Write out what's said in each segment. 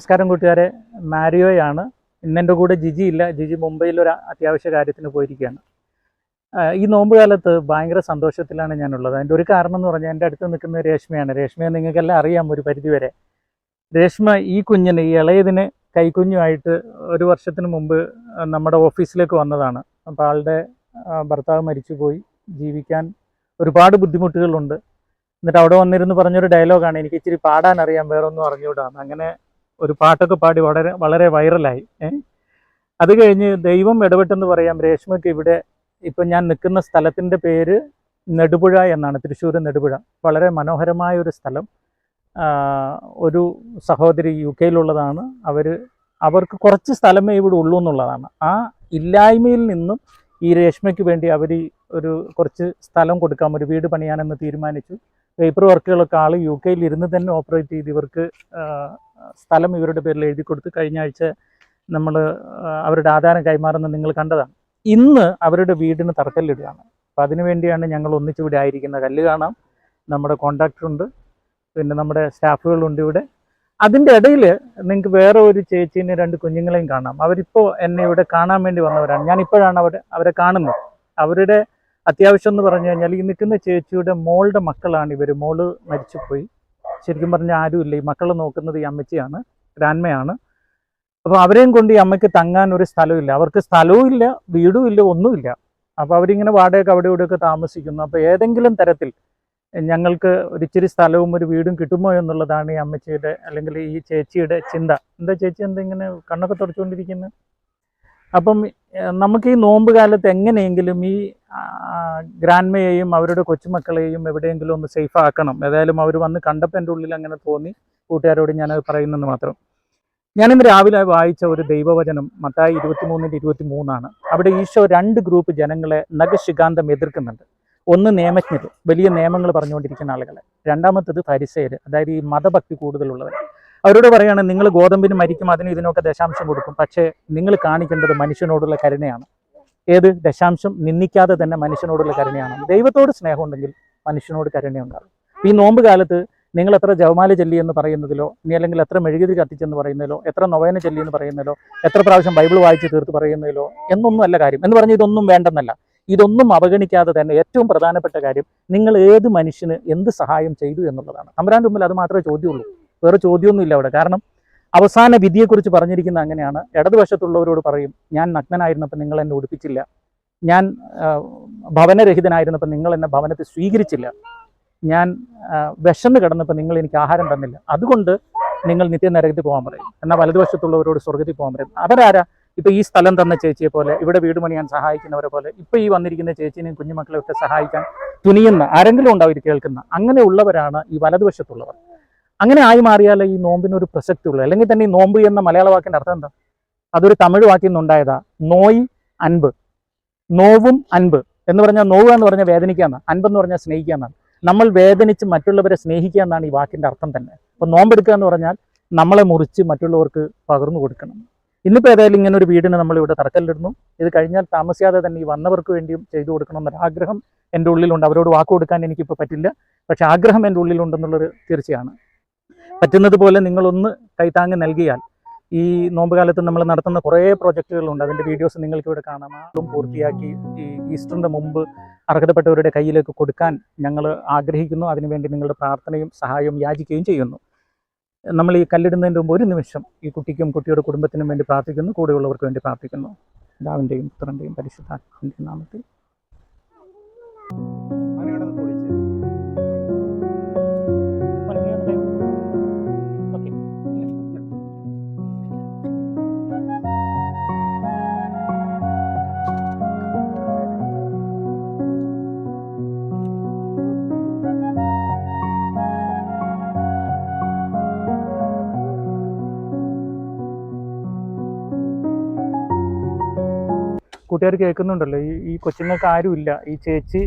നമസ്കാരം കൂട്ടുകാരെ. മാരിയോയാണ്. ഇന്നെന്റെ കൂടെ ജിജി ഇല്ല. ജിജി മുംബൈയിൽ ഒരു അത്യാവശ്യ കാര്യത്തിന് പോയിരിക്കുകയാണ്. ഈ നോമ്പ് കാലത്ത് ഭയങ്കര സന്തോഷത്തിലാണ് ഞാനുള്ളത്. അതിന്റെ ഒരു കാരണം എന്ന് പറഞ്ഞാൽ എന്റെ അടുത്ത് നിൽക്കുന്ന രേഷ്മയാണ്. രേഷ്മയെ നിങ്ങൾക്കെല്ലാം അറിയാം ഒരു പരിധിവരെ. രേഷ്മ ഈ കുഞ്ഞിന് ഈ ഇളയതിന് കൈക്കുഞ്ഞുമായിട്ട് ഒരു വർഷത്തിന് മുമ്പ് നമ്മുടെ ഓഫീസിലേക്ക് വന്നതാണ്. അപ്പോൾ ആളുടെ ഭർത്താവ് മരിച്ചുപോയി. ജീവിക്കാൻ ഒരുപാട് ബുദ്ധിമുട്ടുകളുണ്ട്. എന്നിട്ട് അവിടെ വന്നിരുന്ന് പറഞ്ഞൊരു ഡയലോഗാണ്. എനിക്ക് ഇച്ചിരി പാടാൻ അറിയാം വേറൊന്നും അറിഞ്ഞുകൂടാന്ന് അങ്ങനെ ഒരു പാട്ടൊക്കെ പാടി വളരെ വളരെ വൈറലായി. അത് കഴിഞ്ഞ് ദൈവം ഇടപെട്ടെന്ന് പറയാം. രേഷ്മയ്ക്ക് ഇവിടെ ഇപ്പം ഞാൻ നിൽക്കുന്ന സ്ഥലത്തിന്റെ പേര് നെടുപുഴ എന്നാണ്. തൃശ്ശൂർ നെടുപുഴ. വളരെ മനോഹരമായ ഒരു സ്ഥലം ഒരു സഹോദരി യു കെയിലുള്ളതാണ്. അവർ അവർക്ക് കുറച്ച് സ്ഥലമേ ഇവിടെ ഉള്ളൂ എന്നുള്ളതാണ്. ആ ഇല്ലായ്മയിൽ നിന്നും ഈ രേഷ്മയ്ക്ക് വേണ്ടി അവർ ഒരു കുറച്ച് സ്ഥലം കൊടുക്കാം. ഒരു വീട് പണിയാനെന്ന് തീരുമാനിച്ചു. പേപ്പർ വർക്കുകളൊക്കെ ആൾ യു കെയിൽ ഇരുന്ന് തന്നെ ഓപ്പറേറ്റ് ചെയ്ത് ഇവർക്ക് സ്ഥലം ഇവരുടെ പേരിൽ എഴുതി കൊടുത്ത് കഴിഞ്ഞ ആഴ്ച നമ്മൾ അവരുടെ ആധാരം കൈമാറുന്നത് നിങ്ങൾ കണ്ടതാണ്. ഇന്ന് അവരുടെ വീടിന് തറക്കല്ലിടുകയാണ്. അപ്പോൾ അതിനു വേണ്ടിയാണ് ഞങ്ങൾ ഒന്നിച്ചിവിടെ ആയിരിക്കുന്നത് കല്ല് കാണാം. നമ്മുടെ കോണ്ടാക്ടറുണ്ട് പിന്നെ നമ്മുടെ സ്റ്റാഫുകളുണ്ട് ഇവിടെ. അതിന്റെ ഇടയിൽ നിങ്ങൾക്ക് വേറെ ഒരു ചേച്ചീനെ രണ്ട് കുഞ്ഞുങ്ങളെയും കാണാം. അവരിപ്പോൾ എന്നെ ഇവിടെ കാണാൻ വേണ്ടി വന്നവരാണ്. ഞാൻ ഇപ്പോഴാണ് അവരെ അവരെ കാണുന്നത്. അവരുടെ അത്യാവശ്യം എന്ന് പറഞ്ഞു കഴിഞ്ഞാൽ ഈ നിൽക്കുന്ന ചേച്ചിയുടെ മോളുടെ മക്കളാണ് ഇവർ. മോൾ മരിച്ചുപോയി. ശരിക്കും പറഞ്ഞാൽ ആരുമില്ല. ഈ മക്കളെ നോക്കുന്നത് ഈ അമ്മച്ചിയാണ് ഗ്രാൻമയാണ് അപ്പോൾ അവരെയും കൊണ്ട് ഈ അമ്മയ്ക്ക് തങ്ങാൻ ഒരു സ്ഥലമില്ല. അവർക്ക് സ്ഥലവും ഇല്ല വീടും ഇല്ല ഒന്നുമില്ല. അപ്പോൾ അവരിങ്ങനെ വാടകയൊക്കെ അവിടെ ഇവിടെയൊക്കെ താമസിക്കുന്നു. അപ്പോൾ ഏതെങ്കിലും തരത്തിൽ ഞങ്ങൾക്ക് ഒരിച്ചിരി സ്ഥലവും ഒരു വീടും കിട്ടുമോ എന്നുള്ളതാണ് ഈ അമ്മച്ചിയുടെ അല്ലെങ്കിൽ ഈ ചേച്ചിയുടെ ചിന്ത. എന്താ ചേച്ചി എന്താ ഇങ്ങനെ കണ്ണൊക്കെ തുടച്ചുകൊണ്ടിരിക്കുന്നത് അപ്പം നമുക്ക് ഈ നോമ്പ് കാലത്ത് എങ്ങനെയെങ്കിലും ഈ ഗ്രാൻമയെയും അവരുടെ കൊച്ചുമക്കളെയും എവിടെയെങ്കിലും ഒന്ന് സേഫ് ആക്കണം. ഏതായാലും അവർ വന്ന് കണ്ടപ്പോൾ എന്റെ ഉള്ളിൽ അങ്ങനെ തോന്നി. കൂട്ടുകാരോട് ഞാനത് പറയുന്നെന്ന് മാത്രം. ഞാനിന്ന് രാവിലെ വായിച്ച ഒരു ദൈവവചനം മത്തായി ഇരുപത്തിമൂന്നിന്റെ ഇരുപത്തി മൂന്നാണ് അവിടെ ഈശോ രണ്ട് ഗ്രൂപ്പ് ജനങ്ങളെ നഖശികാന്തം എതിർക്കുന്നുണ്ട്. ഒന്ന് നിയമജ്ഞർ വലിയ നിയമങ്ങൾ പറഞ്ഞുകൊണ്ടിരിക്കുന്ന ആളുകളെ. രണ്ടാമത്തത് പരിസയർ അതായത് ഈ മതഭക്തി കൂടുതലുള്ളവർ അവരോട് പറയുകയാണ് നിങ്ങൾ ഗോതമ്പിന് മരിക്കും അതിന് ഇതിനൊക്കെ ദശാംശം കൊടുക്കും. പക്ഷേ നിങ്ങൾ കാണിക്കേണ്ടത് മനുഷ്യനോടുള്ള കരുണയാണ്. ഏത് ദശാംശം നിന്ദിക്കാതെ തന്നെ മനുഷ്യനോടുള്ള കരുണയാണ്. ദൈവത്തോട് സ്നേഹമുണ്ടെങ്കിൽ മനുഷ്യനോട് കരുണയുണ്ടാകും. ഈ നോമ്പ് കാലത്ത് നിങ്ങൾ എത്ര ജവമാല ചൊല്ലി എന്ന് പറയുന്നതിലോ ഇനി അല്ലെങ്കിൽ എത്ര മെഴുകുതിരി കത്തിച്ചെന്ന് പറയുന്നതിലോ എത്ര നൊവേന ചൊല്ലി എന്ന് പറയുന്നതിലോ എത്ര പ്രാവശ്യം ബൈബിൾ വായിച്ച് തീർത്ത് പറയുന്നതിലോ എന്നൊന്നും അല്ല കാര്യം. എന്ന് പറഞ്ഞ് ഇതൊന്നും വേണ്ടെന്നല്ല. ഇതൊന്നും അവഗണിക്കാതെ തന്നെ ഏറ്റവും പ്രധാനപ്പെട്ട കാര്യം നിങ്ങൾ ഏത് മനുഷ്യന് എന്ത് സഹായം ചെയ്തു എന്നുള്ളതാണ്. തമ്പുരാന്റെ മുമ്പിൽ അത് മാത്രമേ ചോദ്യമുള്ളൂ. വേറെ ചോദ്യമൊന്നുമില്ല അവിടെ. കാരണം അവസാന വിധിയെക്കുറിച്ച് പറഞ്ഞിരിക്കുന്ന അങ്ങനെയാണ്. ഇടതുവശത്തുള്ളവരോട് പറയും ഞാൻ നഗ്നനായിരുന്നപ്പോൾ നിങ്ങൾ എന്നെ ഉടുപ്പിച്ചില്ല ഞാൻ ഭവനരഹിതനായിരുന്നപ്പോൾ നിങ്ങൾ എന്നെ ഭവനത്തെ സ്വീകരിച്ചില്ല. ഞാൻ വിശന്ന് കിടന്നപ്പോൾ നിങ്ങൾ എനിക്ക് ആഹാരം തന്നില്ല. അതുകൊണ്ട് നിങ്ങൾ നിത്യനരകത്തിൽ പോകാൻ പറയും. എന്നാൽ വലതുവശത്തുള്ളവരോട് സ്വർഗത്തിൽ പോകാൻ പറയും. അവരാരാ? ഇപ്പൊ ഈ സ്ഥലം തന്ന ചേച്ചിയെ പോലെ ഇവിടെ വീട് പണിയാൻ സഹായിക്കുന്നവരെ പോലെ ഇപ്പൊ ഈ വന്നിരിക്കുന്ന ചേച്ചിനെയും കുഞ്ഞുമക്കളെയൊക്കെ സഹായിക്കാൻ തുനിയുന്ന ആരെങ്കിലും ഉണ്ടാവും കേൾക്കുന്ന അങ്ങനെയുള്ളവരാണ് ഈ വലതുവശത്തുള്ളവർ. അങ്ങനെ ആയി മാറിയാലേ ഈ നോമ്പിന് ഒരു പ്രസക്തി ഉള്ളൂ. അല്ലെങ്കിൽ തന്നെ ഈ നോമ്പ് എന്ന മലയാള വാക്കിന്റെ അർത്ഥം എന്താ? അതൊരു തമിഴ് വാക്കിൽ നിന്നുണ്ടായതാ. നോയ് അൻപ്. നോവും അൻപ്. എന്ന് പറഞ്ഞാൽ നോവ് എന്ന് പറഞ്ഞാൽ വേദനിക്കുക എന്നാണ്. അൻപെന്ന് പറഞ്ഞാൽ സ്നേഹിക്കുക എന്നാണ്. നമ്മൾ വേദനിച്ച് മറ്റുള്ളവരെ സ്നേഹിക്കുക എന്നാണ് ഈ വാക്കിന്റെ അർത്ഥം തന്നെ. അപ്പൊ നോമ്പെടുക്കുക എന്ന് പറഞ്ഞാൽ നമ്മളെ മുറിച്ച് മറ്റുള്ളവർക്ക് പകർന്നു കൊടുക്കണം. ഇന്നിപ്പോൾ ഏതായാലും ഇങ്ങനെ ഒരു വീടിന് നമ്മൾ ഇവിടെ തറക്കല്ലിടുന്നു. ഇത് കഴിഞ്ഞാൽ താമസിയാതെ തന്നെ ഈ വന്നവർക്ക് വേണ്ടിയും ചെയ്തു കൊടുക്കണം എന്നൊരു ആഗ്രഹം എന്റെ ഉള്ളിലുണ്ട്. അവരോട് വാക്ക് കൊടുക്കാൻ എനിക്കിപ്പോൾ പറ്റില്ല. പക്ഷേ ആഗ്രഹം എന്റെ ഉള്ളിലുണ്ടെന്നുള്ളൊരു തീർച്ചയാണ്. പറ്റുന്നത് പോലെ നിങ്ങളൊന്ന് കൈത്താങ്ങ് നൽകിയാൽ ഈ നോമ്പ് കാലത്ത് നമ്മൾ നടത്തുന്ന കുറേ പ്രോജക്റ്റുകളുണ്ട്. അതിന്റെ വീഡിയോസ് നിങ്ങൾക്ക് ഇവിടെ കാണാം. അതും പൂർത്തിയാക്കി ഈ ഈസ്റ്ററിന്റെ മുമ്പ് അർഹതപ്പെട്ടവരുടെ കയ്യിലേക്ക് കൊടുക്കാൻ ഞങ്ങൾ ആഗ്രഹിക്കുന്നു. അതിനുവേണ്ടി നിങ്ങളുടെ പ്രാർത്ഥനയും സഹായവും യാചിക്കുകയും ചെയ്യുന്നു. നമ്മൾ ഈ കല്ലിടുന്നതിന്റെ മുമ്പ് ഒരു നിമിഷം ഈ കുട്ടിക്കും കുട്ടിയുടെ കുടുംബത്തിനും വേണ്ടി പ്രാർത്ഥിക്കുന്നു. കൂടെയുള്ളവർക്ക് വേണ്ടി പ്രാർത്ഥിക്കുന്നു. പിതാവിന്റെയും പുത്രന്റെയും പരിശുദ്ധാത്മാവിന്റെയും നാമത്തിൽ കൂട്ടുകാർ കേൾക്കുന്നുണ്ടല്ലോ ഈ ഈ കൊച്ചുങ്ങൾക്ക് ആരുമില്ല ഈ ചേച്ചി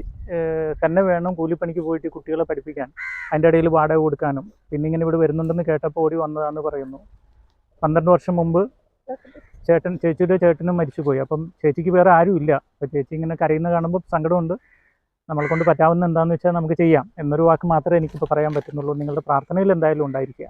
തന്നെ വേണം കൂലിപ്പണിക്ക് പോയിട്ട് കുട്ടികളെ പഠിപ്പിക്കാൻ അതിന്റെ ഇടയിൽ വാടക കൊടുക്കാനും. പിന്നെ ഇങ്ങനെ ഇവിടെ വരുന്നുണ്ടെന്ന് കേട്ടപ്പോൾ ഓടി വന്നതാന്ന് പറയുന്നു. പന്ത്രണ്ട് വർഷം മുമ്പ് ചേട്ടൻ ചേച്ചിയുടെ ചേട്ടനും മരിച്ചുപോയി. അപ്പം ചേച്ചിക്ക് വേറെ ആരുമില്ല അപ്പം ചേച്ചി ഇങ്ങനെ കരയുന്ന കാണുമ്പോൾ സങ്കടമുണ്ട്. നമ്മളെ കൊണ്ട് പറ്റാവുന്ന എന്താണെന്ന് വെച്ചാൽ നമുക്ക് ചെയ്യാം. എന്നൊരു വാക്ക് മാത്രമേ എനിക്കിപ്പോൾ പറയാൻ പറ്റുന്നുള്ളൂ. നിങ്ങളുടെ പ്രാർത്ഥനയിൽ എന്തായാലും ഉണ്ടായിരിക്കുക.